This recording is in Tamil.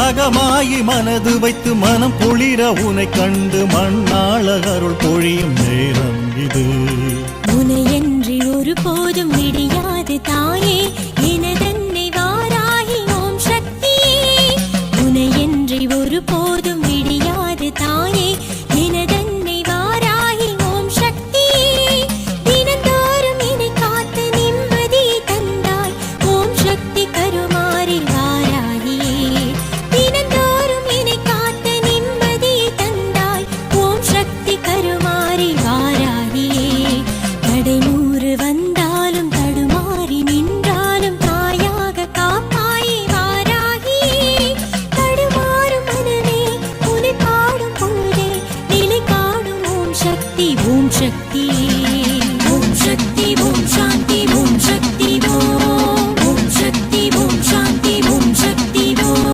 அகமாயி மனது வைத்து மனம் பொழிர உனை கண்டு மண்ணாள அருள் பொழியும் நேரம் இது. உனை என்று ஒரு போதும் விடியாது தாயே எனதன்னை வாராகி ஓம் சக்தி உனை என்று ஒரு போதும் விடியாது தாயே எனதன் ओम शक्ति